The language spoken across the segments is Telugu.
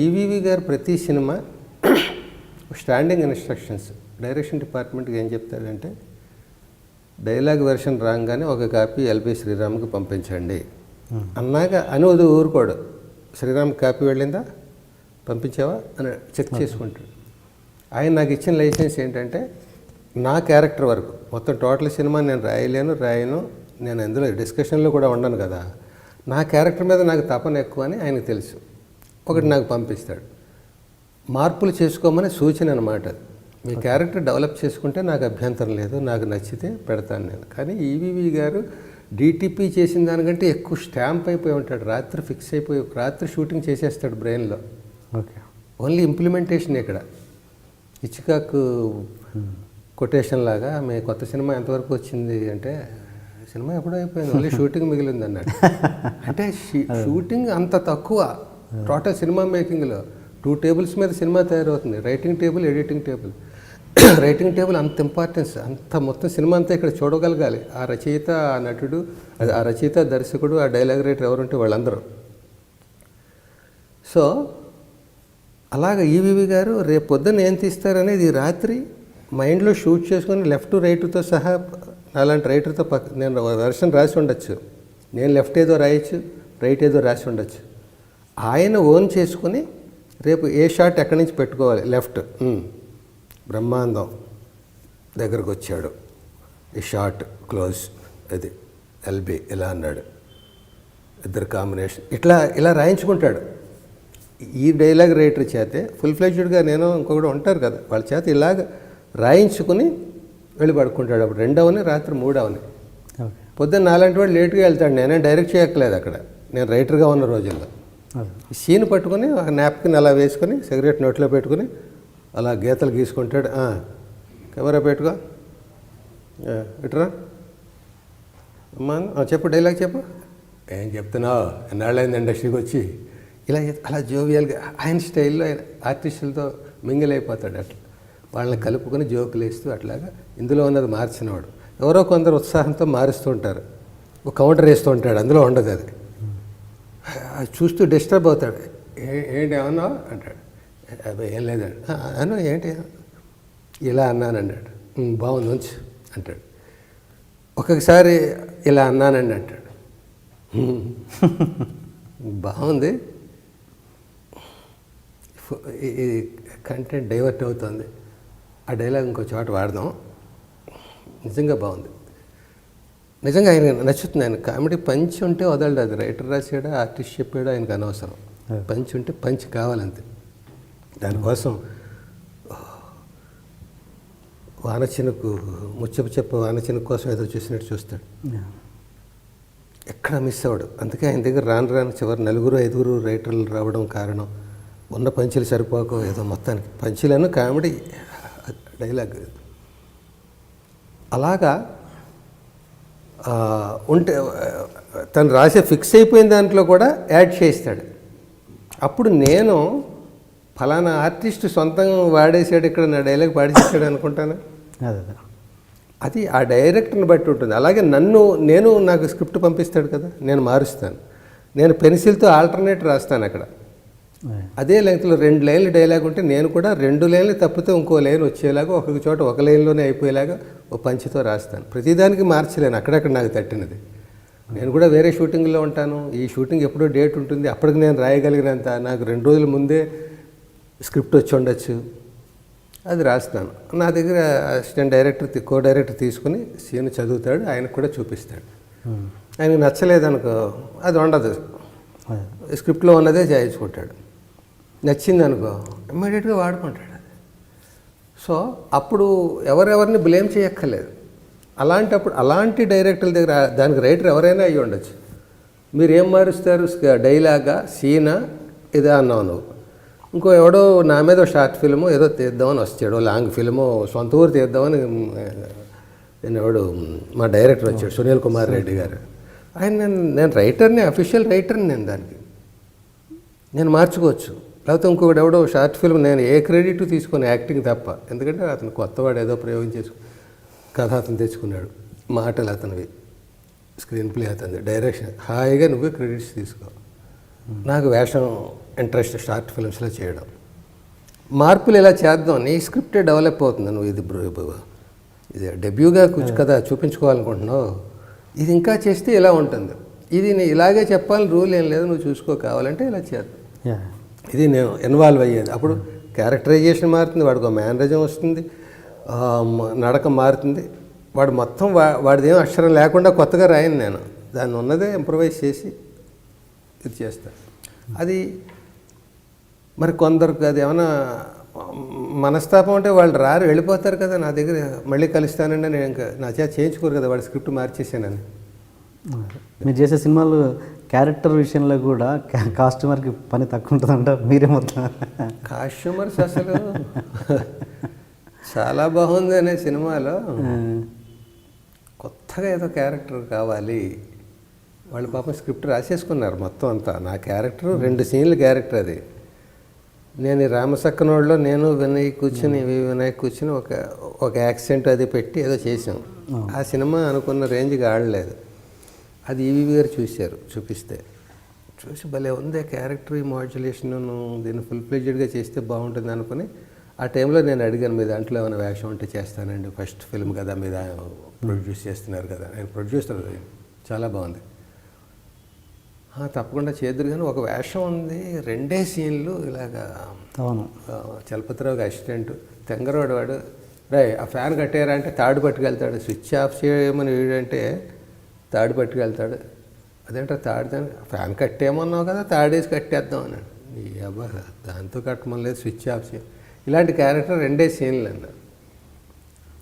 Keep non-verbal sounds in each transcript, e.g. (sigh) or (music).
ఈవీవి గారు ప్రతి సినిమా స్టాండింగ్ ఇన్స్ట్రక్షన్స్ డైరెక్షన్ డిపార్ట్మెంట్కి ఏం చెప్తాడంటే డైలాగ్ వెర్షన్ రాగానే ఒక కాపీ ఎల్బి శ్రీరామ్కి పంపించండి. అన్నాక అని వది ఊరుకోడు. శ్రీరామ్ కాపీ వెళ్ళిందా? పంపించావా? అని చెక్ చేసుకుంటాడు. ఆయన నాకు ఇచ్చిన లైసెన్స్ ఏంటంటే నా క్యారెక్టర్ వరకు మొత్తం టోటల్ సినిమా నేను రాయలేను రాయను నేను అందులో డిస్కషన్లో కూడా ఉండను కదా. నా క్యారెక్టర్ మీద నాకు తపన ఎక్కువ అని ఆయనకు తెలుసు. ఒకటి నాకు పంపిస్తాడు. మార్పులు చేసుకోమని సూచన అనమాట. మీ క్యారెక్టర్ డెవలప్ చేసుకుంటే నాకు అభ్యంతరం లేదు నాకు నచ్చితే పెడతాను నేను. కానీ ఈవీవి గారు డిటిపి చేసిన దానికంటే ఎక్కువ స్టాంప్ అయిపోయి ఉంటాడు. రాత్రి ఫిక్స్ అయిపోయి రాత్రి షూటింగ్ చేసేస్తాడు బ్రెయిన్లో. ఓకే. ఓన్లీ ఇంప్లిమెంటేషన్ ఇక్కడ ఇచ్చికాకు కొటేషన్ లాగా మీ కొత్త సినిమా ఎంతవరకు వచ్చింది? అంటే సినిమా ఎప్పుడో అయిపోయింది ఓన్లీ (laughs) షూటింగ్ మిగిలింది అన్నాడు అంటే షీ- షూటింగ్ అంత తక్కువ. టోటల్ సినిమా మేకింగ్లో టూ టేబుల్స్ మీద సినిమా తయారవుతుంది. Writing table editing table. (clears throat) Writing table అంత ఇంపార్టెన్స్ అంత మొత్తం సినిమా అంతా ఇక్కడ చూడగలగాలి. ఆ రచయిత ఆ నటుడు ఆ రచయిత దర్శకుడు ఆ డైలాగ్ రైటర్ ఎవరుంటే వాళ్ళందరూ. సో అలాగ ఈవివి గారు రేపు పొద్దున్న ఏం తీస్తారనేది రాత్రి మైండ్లో షూట్ చేసుకొని లెఫ్ట్ రైట్తో సహా అలాంటి రైటర్తో పక్క నేను దర్శనం రాసి ఉండొచ్చు. నేను లెఫ్ట్ ఏదో రాయొచ్చు రైట్ ఏదో రాసి ఉండొచ్చు. ఆయన ఓన్ చేసుకుని రేపు ఏ షాట్ ఎక్కడి నుంచి పెట్టుకోవాలి? లెఫ్ట్. బ్రహ్మాండం దగ్గరకు వచ్చాడు. ఈ షాట్ క్లోజ్. అది ఎల్బి ఇలా అన్నాడు. ఇద్దరు కాంబినేషన్. ఇట్లా ఇలా రాయించుకుంటాడు. ఈ డైలాగ్ రైటర్ చేతే ఫుల్ ఫ్లెడ్జ్డ్గా నేను ఇంకొకటి ఉంటారు కదా వాళ్ళ చేత ఇలాగ రాయించుకుని వెళ్ళి పడుకుంటాడు. అప్పుడు రెండవని రాత్రి మూడవని పొద్దున్న నాలాంటి వాడు లేట్గా వెళ్తాడు. నేనే డైరెక్ట్ చేయక్కలేదు అక్కడ. నేను రైటర్గా ఉన్న రోజుల్లో. సీన్ పట్టుకొని ఒక నాప్కిన్ అలా వేసుకొని సిగరెట్ నోట్లో పెట్టుకొని అలా గీతలు గీసుకుంటాడు. "ఆ, కెమెరా పెట్టుకో. "ఆ, ఇటురా. అమ్మా "ఆ, చెప్పు డైలాగ్ చెప్పు. ఏం చెప్తున్నావు? ఎన్నాళ్ళైంది ఇండస్ట్రీకి వచ్చి? ఇలా అలా జోవియల్గా ఆయన స్టైల్లో ఆయన ఆర్టిస్టులతో మింగిల్ అయిపోతాడు అట్లా. వాళ్ళని కలుపుకొని జోకులు వేస్తూ అట్లాగా ఇందులో ఉన్నది మార్చినవాడు. ఎవరో కొందరు ఉత్సాహంతో మారుస్తూ ఉంటారు. ఒక కౌంటర్ వేస్తూ ఉంటాడు అందులో ఉండదు అది. చూస్తూ డిస్టర్బ్ అవుతాడు. "ఏ- ఏంటి ఏమన్నా? అంటాడు. అబ్బాయి ఏం లేదండి. అను ఏంటి? ఇలా అన్నాను అన్నాడు బాగుంది ఉంచు అంటాడు. ఒక్కొక్కసారి ఇలా అన్నానండి అంటాడు. బాగుంది. ఇది కంటెంట్ డైవర్ట్ అవుతుంది. ఆ డైలాగ్ ఇంకో చోట వాడదాం. నిజంగా బాగుంది. నిజంగా ఆయన నచ్చుతుంది. ఆయన కామెడీ పంచ్ ఉంటే వదలడు అది. రైటర్ రాసాడా ఆర్టిస్ట్ చెప్పాడా ఆయనకు అనవసరం. పంచ్ ఉంటే పంచ్ కావాలంతే. దానికోసం వానచినుకు ముచ్చపు చెప్ప వానచినుకు కోసం ఎదురు చూసినట్టు చూస్తాడు. ఎక్కడ మిస్ అవ్వడు. అందుకే ఆయన దగ్గర రాను రాను చివరి నలుగురు ఐదుగురు రైటర్లు రావడం కారణం. ఉన్న పంచులు సరిపోక ఏదో మొత్తానికి. పంచులను కామెడీ డైలాగ్. అలాగా ఉంటే తను రాసే ఫిక్స్ అయిపోయిన దాంట్లో కూడా యాడ్ చేస్తాడు అప్పుడు నేను ఫలానా ఆర్టిస్ట్ సొంతంగా వాడేసాడు ఇక్కడ నా డైలాగ్ పాడేసాడు అనుకుంటాను? అది ఆ డైరెక్టర్ని బట్టి ఉంటుంది. అలాగే నన్ను నేను నాకు స్క్రిప్ట్ పంపిస్తాడు కదా నేను మారుస్తాను. నేను పెన్సిల్తో ఆల్టర్నేట్ రాస్తాను అక్కడ. అదే. లెంగ్త్లో రెండు లైన్లు డైలాగ్ ఉంటే నేను కూడా రెండు లైన్లు తప్పితే ఇంకో లైన్ వచ్చేలాగా ఒక్కొక్క చోట ఒక లైన్లోనే అయిపోయేలాగా ఓ పంచితో రాస్తాను. ప్రతిదానికి మార్చలేను. అక్కడక్కడ నాకు తట్టినది. నేను కూడా వేరే షూటింగ్లో ఉంటాను. ఈ షూటింగ్ ఎప్పుడో డేట్ ఉంటుంది. అప్పటికి నేను రాయగలిగినంత నాకు రెండు రోజుల ముందే స్క్రిప్ట్ వచ్చి ఉండొచ్చు. అది రాస్తాను. నా దగ్గర అసిస్టెంట్ డైరెక్టర్ కో డైరెక్టర్ తీసుకుని సీన్ చదువుతాడు. ఆయనకు కూడా చూపిస్తాడు. ఆయనకు నచ్చలేదనుకో అది ఉండదు. స్క్రిప్ట్లో ఉన్నదే చేయించుకుంటాడు. నచ్చింది అనుకో ఇమ్మీడియట్గా వాడుకుంటాడు అది. సో అప్పుడు ఎవరెవరిని బ్లేమ్ చేయక్కర్లేదు. అలాంటప్పుడు అలాంటి డైరెక్టర్ల దగ్గర దానికి రైటర్ ఎవరైనా అయ్యి ఉండొచ్చు. మీరు ఏం మారుస్తారు డైలాగా సీనా ఇదే అన్నావు నువ్వు. ఇంకో ఎవడో నా మీద షార్ట్ ఫిల్ము ఏదో తీద్దామని వచ్చాడు లాంగ్ ఫిల్ము సొంత ఊరు తీద్దామని నేను ఎవడు మా డైరెక్టర్ వచ్చాడు సునీల్ కుమార్ రెడ్డి గారు. ఆయన నేను నేను రైటర్ని అఫీషియల్ రైటర్ని నేను దానికి. నేను మార్చుకోవచ్చు. లేకపోతే ఇంకొకటి ఎవడో షార్ట్ ఫిల్మ్ నేను ఏ క్రెడిట్ తీసుకొని యాక్టింగ్ తప్ప ఎందుకంటే అతను కొత్తవాడు ఏదో ప్రయోగం చేసుకు కథ అతను తెచ్చుకున్నాడు మాటలు అతనివి స్క్రీన్ ప్లే అతనిది డైరెక్షన్ హాయిగా నువ్వే క్రెడిట్స్ తీసుకో. నాకు వేషం ఇంట్రెస్ట్ షార్ట్ ఫిల్మ్స్లో చేయడం. మార్పులు ఇలా చేద్దాం? నీ స్క్రిప్టే డెవలప్ అవుతుంది. నువ్వు ఇది ఇది డెబ్యూగా కూర్చు కదా చూపించుకోవాలనుకుంటున్నావు. ఇది ఇంకా చేస్తే ఇలా ఉంటుంది. ఇది ఇలాగే చెప్పాలని రూల్ ఏం లేదు. నువ్వు చూసుకో కావాలంటే ఇలా చేద్దాం. ఇది నేను ఇన్వాల్వ్ అయ్యేది. అప్పుడు క్యారెక్టరైజేషన్ మారుతుంది వాడికి ఒక మేనరిజం వస్తుంది నడక మారుతుంది. వాడు మొత్తం వా వాడిది ఏం అక్షరం లేకుండా కొత్తగా రాయను నేను. దాన్ని ఉన్నదే ఇంప్రవైజ్ చేసి ఇది చేస్తాను అది మరి కొందరికి అది ఏమైనా మనస్తాపం అంటే వాళ్ళు రారు వెళ్ళిపోతారు కదా నా దగ్గర మళ్ళీ కలుస్తానండి నేను ఇంకా నా చేత చేయించుకోరు కదా వాడి స్క్రిప్ట్ మార్చేసానని మీరు చేసే సినిమాలు క్యారెక్టర్ విషయంలో కూడా కాస్ట్యూమర్కి పని తక్కువ ఉంటుందంట మీరే మొత్తం. కాస్ట్యూమర్స్ అసలు చాలా బాగుంది అనే సినిమాలో కొత్తగా ఏదో క్యారెక్టర్ కావాలి. వాళ్ళు పాపం స్క్రిప్ట్ రాసేసుకున్నారు మొత్తం అంతా. నా క్యారెక్టర్ రెండు సీన్ల క్యారెక్టర్ అది. నేను ఈ రామసక్కనోళ్ళలో నేను వినయ్ కూర్చుని వి వినయ్ కూర్చుని ఒక ఒక యాక్సెంట్ అది పెట్టి ఏదో చేసాం ఆ సినిమా అనుకున్న రేంజ్కి ఆడలేదు. అది ఈవీ గారు చూశారు? చూపిస్తే. చూసి భలే ఉంది క్యారెక్టర్ మాడ్యులేషన్ దీన్ని ఫుల్ ఫ్లెడ్జెడ్గా చేస్తే బాగుంటుంది అనుకుని ఆ టైంలో నేను అడిగాను మీ దాంట్లో ఏమైనా వేషం ఉంటే చేస్తానండి ఫస్ట్ ఫిల్మ్ కదా మీద ప్రొడ్యూస్ చేస్తున్నారు కదా. నేను ప్రొడ్యూసర్ చాలా బాగుంది. "ఆ, తప్పకుండా చేద్దరు కానీ ఒక వేషం ఉంది రెండే సీన్లు ఇలాగా అవును. చలపతిరావుకి అసిస్టెంట్ తెంగరోడు వాడు రే ఆ ఫ్యాన్ కట్టారా అంటే తాడు పట్టుకెళ్తాడు స్విచ్ ఆఫ్ చేయమని వీడంటే తాడు పట్టుకెళ్తాడు. అదేంటో తాడు ఫ్యాన్ కట్టేమన్నావు కదా తాడేసి కట్టేద్దాం అని అబ్బా దాంతో కట్టమని లేదు స్విచ్ ఆఫ్ చేయం. ఇలాంటి క్యారెక్టర్ రెండే సీన్లు అన్నారు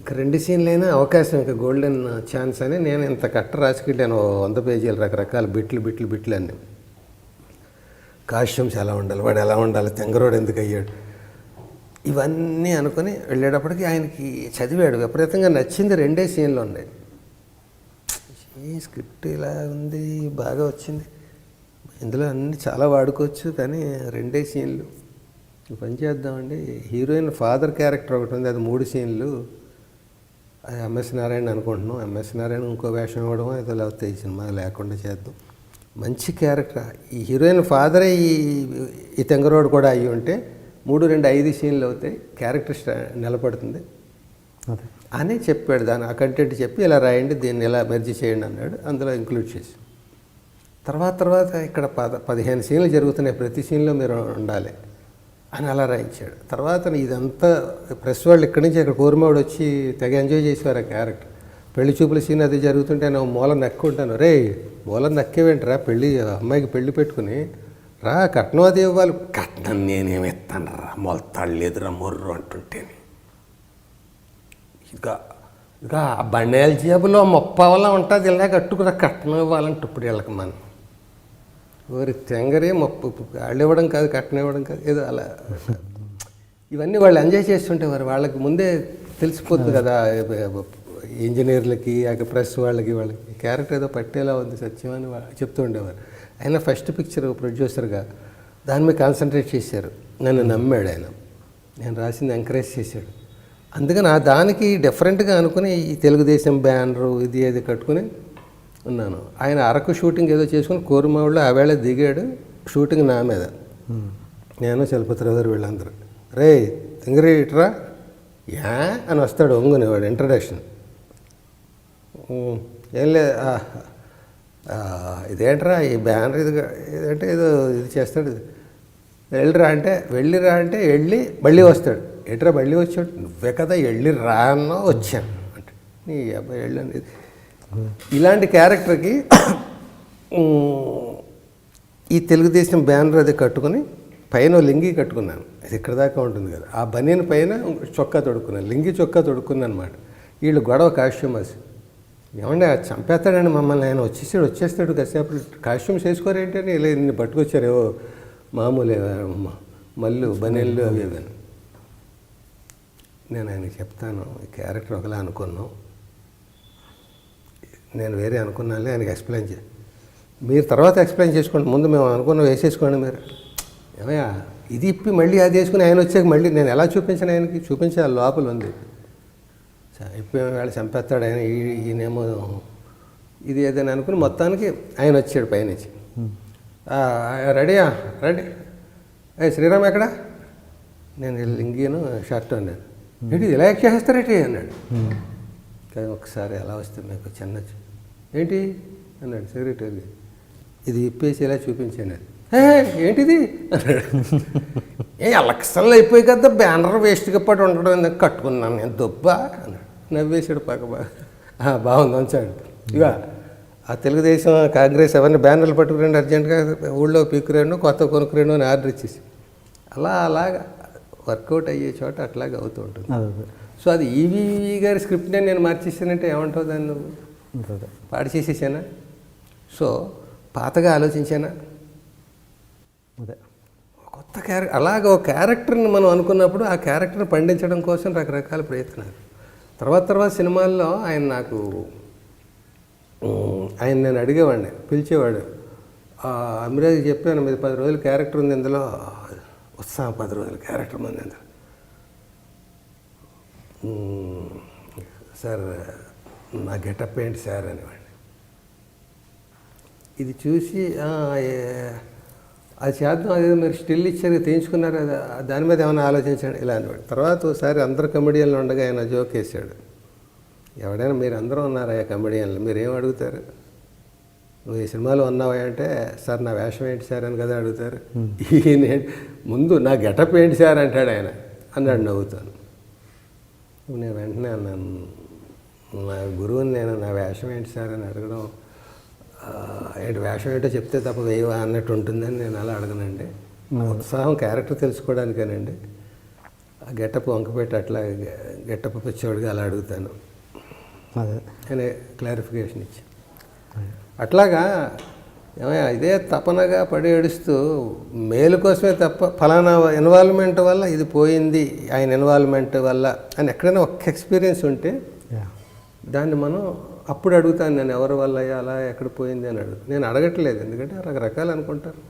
ఇంకా రెండు సీన్లైనా అవకాశం ఇంకా గోల్డెన్ ఛాన్స్ అని నేను ఇంత కట్ట రాసుకెళ్ళాను. వంద పేజీలు రకరకాల బిట్లు బిట్లు బిట్లు అన్నీ. కాస్ట్యూమ్స్ ఎలా ఉండాలి వాడు ఎలా ఉండాలి తెంగరోడు ఎందుకు అయ్యాడు? ఇవన్నీ అనుకుని వెళ్ళేటప్పటికి ఆయనకి చదివాడు. విపరీతంగా నచ్చింది రెండే సీన్లు ఉన్నాయి. ఈ స్క్రిప్ట్ ఇలా ఉంది బాగా వచ్చింది. ఇందులో అన్ని చాలా వాడుకోవచ్చు కానీ రెండే సీన్లు. పని చేద్దామండి. హీరోయిన్ ఫాదర్ క్యారెక్టర్ ఒకటి ఉంది అది మూడు సీన్లు. అది ఎంఎస్ నారాయణ అనుకుంటున్నాం. ఎంఎస్ నారాయణ ఇంకో వేషం ఇవ్వడం ఏదో లేకపోతే ఈ సినిమా లేకుండా చేద్దాం. మంచి క్యారెక్టర్. ఈ హీరోయిన్ ఫాదరే ఈ ఈ తెంగరోడు కూడా అయ్యి ఉంటే మూడు రెండు ఐదు సీన్లు అవుతాయి. క్యారెక్టర్ నిలబడుతుంది. అదే. అని చెప్పాడు. దాని ఆ కంటెంట్ చెప్పి ఇలా రాయండి దీన్ని ఇలా మెర్జీ చేయండి అన్నాడు. అందులో ఇంక్లూడ్ చేసి తర్వాత తర్వాత ఇక్కడ పద పదిహేను సీన్లు జరుగుతున్నాయి. ప్రతి సీన్లో మీరు ఉండాలి అని అలా రాయించాడు. తర్వాత ఇదంతా ప్రెస్ వాళ్ళు ఇక్కడి నుంచి ఇక్కడ కూరమావిడ వచ్చి తెగ ఎంజాయ్ చేసేవారు ఆ క్యారెక్టర్ పెళ్ళి చూపుల సీన్ అది జరుగుతుంటే నేను మూల నక్కుంటాను రే మూల నక్కేవేంట్రా? పెళ్ళి అమ్మాయికి పెళ్ళి పెట్టుకుని రా కట్నం అది ఇవ్వాలి. కట్నం నేనేమి ఇస్తాను రా మొలతాళ్ళు లేదురా మొర్రు అంటుంటేనే. ఇక ఇక ఆ బండేల జేబులో ముప్పావలా ఉంటుంది ఇలా కట్టుకురా కట్నం ఇవ్వాలంటే ఇప్పుడు వీళ్ళకి మనం. ఓరి తెంగరే ముప్పు వాళ్ళు ఇవ్వడం కాదు కట్నం ఇవ్వడం కాదు ఏదో అలా. ఇవన్నీ వాళ్ళు ఎంజాయ్ చేస్తుంటేవారు వాళ్ళకి ముందే తెలిసిపోతుంది కదా ఇంజనీర్లకి ఆ ప్రెస్ వాళ్ళకి వాళ్ళకి. క్యారెక్టర్ ఏదో పట్టేలా ఉంది సత్యం అని చెప్తూ ఉండేవారు. ఆయన ఫస్ట్ పిక్చర్ ప్రొడ్యూసర్గా దాని మీద కాన్సన్ట్రేట్ చేశారు. నన్ను నమ్మాడు ఆయన. నేను రాసింది ఎంకరేజ్ చేశాడు. అందుకని ఆ దానికి డిఫరెంట్గా అనుకుని ఈ తెలుగుదేశం బ్యానరు ఇది అది కట్టుకుని ఉన్నాను. ఆయన అరకు షూటింగ్ ఏదో చేసుకుని కోరుమావుడిలో ఆవేళ దిగాడు షూటింగ్ నా మీద. నేను చలపతిరావు గారు వీళ్ళందరూ. రే తింగరి ఇట్రా. యా అని వస్తాడు ఒంగునేవాడు ఇంట్రడక్షన్ ఏం లేదు ఇదేంట్రా ఈ బ్యానర్ ఇది ఇదంటే ఏదో ఇది చేస్తాడు. వెళ్ళిరా అంటే వెళ్ళిరా అంటే వెళ్ళి మళ్ళీ వస్తాడు. ఎట్రా మళ్ళీ వచ్చాడు నువ్వే కదా వెళ్ళి రా అన్నా వచ్చాను. అంటే నీ అబ్బాయి వెళ్ళండి. ఇలాంటి క్యారెక్టర్కి ఈ తెలుగుదేశం బ్యానర్ అది కట్టుకుని పైన లింగి కట్టుకున్నాను. అది ఇక్కడ దాకా ఉంటుంది కదా. ఆ బనీన్ పైన చొక్కా తొడుక్కున్నాను. లింగి చొక్కా తొడుక్కున్నాను అనమాట వీళ్ళు గొడవ కాస్ట్యూమర్స్ ఏమండి ఆ చంపేస్తాడండి మమ్మల్ని. ఆయన వచ్చేసాడు వచ్చేస్తాడు కాసేపు కాస్ట్యూమ్స్ వేసుకోరేంటని ఇలా ఇన్ని పట్టుకొచ్చారు. ఏవో మామూలు మ- మల్లు బనీళ్ళు అవి ఇవి నేను ఆయనకి చెప్తాను ఈ క్యారెక్టర్ ఒకలా అనుకున్నాం నేను వేరే అనుకున్నాను ఆయనకి ఎక్స్ప్లెయిన్ చే మీరు తర్వాత ఎక్స్ప్లెయిన్ చేసుకోండి ముందు మేము అనుకున్న వేసేసుకోండి మీరు. ఏమయ్యా ఇది ఇప్పి మళ్ళీ అది వేసుకుని ఆయన వచ్చాక మళ్ళీ నేను ఎలా చూపించాను ఆయనకి? చూపించాలి లోపల ఉంది. ఇప్పుడు ఇప్పి వాళ్ళు చంపేస్తాడు ఆయన ఈ- ఈయనేమో ఇది ఏదైనా అనుకుని మొత్తానికి ఆయన వచ్చాడు పైనుంచి. రెడీయా? రెడీ? ఏ శ్రీరామ్ ఎక్కడ? నేను లింగిను షర్ట్ అన్నాను ఏంటి ఇలా యాక్ట్ చేస్తారేంటి అన్నాడు కానీ ఒకసారి ఎలా వస్తే మీకు చిన్న ఏంటి? అన్నాడు సెక్రటరీ ఇది ఇప్పేసి ఇలా చూపించాను అది "ఏ, ఏంటిది? అన్నాడు. ఏ అలక్సల్ అయిపోయి కదా బ్యానర్ వేస్ట్గా పడి ఉండడం ఎందుకు కట్టుకున్నాను నేను? దుబ్బా అన్నాడు. నవ్వేశాడు పక్క బాగా "ఆ, బాగుంది ఉంచాడు. ఇక ఆ తెలుగుదేశం కాంగ్రెస్ ఎవరిని బ్యానర్లు పట్టుకురండి అర్జెంటుగా ఊళ్ళో పీక్కురండు కొత్త కొనుక్కురండు అని ఆర్డర్ ఇచ్చేసి. అలా అలాగా. వర్కౌట్ అయ్యే చోట అట్లాగే అవుతూ ఉంటుంది. సో అది ఈవీవి గారి స్క్రిప్ట్నే నేను మార్చేసానంటే ఏమంటావు దాన్ని నువ్వు పాడు చేసేసానా సో పాతగా ఆలోచించానా? అదే. కొత్త క్యారెక్టర్ అలాగ ఒక క్యారెక్టర్ని మనం అనుకున్నప్పుడు ఆ క్యారెక్టర్ని పండించడం కోసం రకరకాల ప్రయత్నాలు. తర్వాత తర్వాత సినిమాల్లో ఆయన నాకు ఆయన నేను అడిగేవాడిని పిలిచేవాడు. అమిరాజ్ చెప్పాను మీద పది రోజులు క్యారెక్టర్ ఉంది ఇందులో. ఉత్సాహం పది రోజులు క్యారెక్టర్ మంది సార్ నా గెటప్ ఏంటి సార్ అనేవాడిని. ఇది చూసి అది చేద్దాం అదే మీరు స్టిల్ ఇచ్చారు తీయించుకున్నారు దాని మీద ఏమైనా ఆలోచించండి ఇలా అనేవాడు. తర్వాత ఒకసారి అందరు కమెడియన్లు ఉండగా ఆయన జోక్ వేసాడు. ఎవడైనా మీరు అందరూ ఉన్నారా కమెడియన్లు మీరు ఏం అడుగుతారు? నువ్వు ఈ సినిమాలో ఉన్నావా అంటే సార్ నా వేషం ఏంటి సార్? అని కదా అడుగుతారు. ఈయన? ముందు నా గెటప్ ఏంటి సార్? అంటాడు ఆయన. అన్నాడు నవ్వుతాను. నేను వెంటనే అన్నాను నా గురువుని నేను నా వేషం ఏంటి సార్? అని అడగడం ఏంటి వేషం ఏంటో చెప్తే తప్ప వేయవా? అన్నట్టు ఉంటుందని నేను అలా అడగనండి. ఉత్సాహం క్యారెక్టర్ తెలుసుకోవడానికేనండి. ఆ గెటప్ వంకపెట్టి అట్లా గెటప్ పిచ్చోడిగా అలా అడుగుతాను. అదే. అనే క్లారిఫికేషన్ ఇచ్చి అట్లాగా ఏమయ్య ఇదే తపనగా పడి ఏడుస్తూ మేలు కోసమే తప్ప ఫలానా ఇన్వాల్వ్మెంట్ వల్ల ఇది పోయింది ఆయన ఇన్వాల్వ్మెంట్ వల్ల అని ఎక్కడైనా ఒక్క ఎక్స్పీరియన్స్ ఉంటే దాన్ని మనం అప్పుడు అడుగుతాను నేను ఎవరి వల్ల అయ్యా అలా ఎక్కడ పోయింది అని అడుగు నేను అడగట్లేదు ఎందుకంటే రకరకాలు అనుకుంటారు.